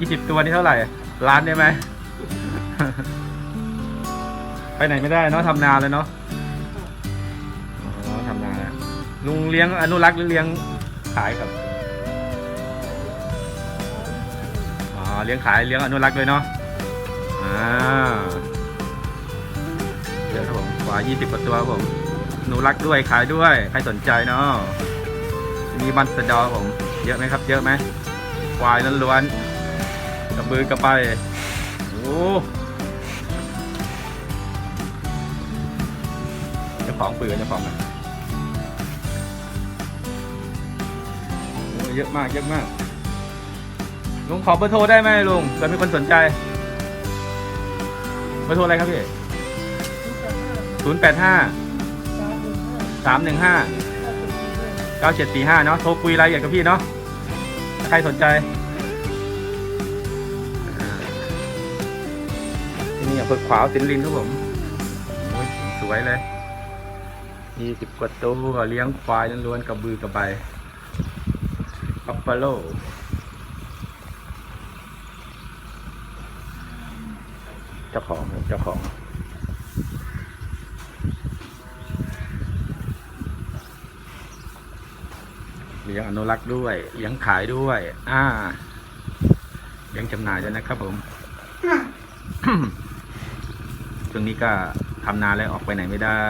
ยี่สิบตัวนี่เท่าไหร่ล้านได้ไหม ไปไหนไม่ได้เนาะทำนาเลยเนาะอ๋อทำนาแล้วลุงเลี้ยงอนุรักษ์หรือเลี้ยงขายครับอ๋อเลี้ยงขายเลี้ยงอนุรักษ์เลยเนาะอ่าเยอะครับผมกว่ายี่สิบกว่าตัวครับผมอนุรักษ์ด้วยขายด้วย ใครสนใจเนาะมีบันสะดอผม เยอะไหมครับ เยอะไหมควายล้วนๆ กระบือกระไป โอ้เจ้าของปืนเจ้าของนะโอ้เยอะมากเยอะมาก ลุงขอเบอร์โทรได้ไหมลุงเกิดมีคนสนใจ เบอร์โทรอะไรครับพี่ศูนย์แปดห้าสามหนึ่งห้า9745เจ็ดสี่ห้าเนาะ โทรคุยรายละเอียดกับพี่เนาะ ใครสนใจ ที่นี่อำเภอขวาวสินลินครับผมโอ้ยสวยเลย20กว่าตัวเลี้ยงควายล้วนๆกับบือกับใบบัฟฟาโลเจ้าของครับเจ้าของเลี้ยงอนุรักษ์ด้วยเลี้ยงขายด้วย อ่าเลี้ยงจำหน่ายด้วยนะครับผม ช่วงนี้ก็ทำนาแล้วออกไปไหนไม่ได้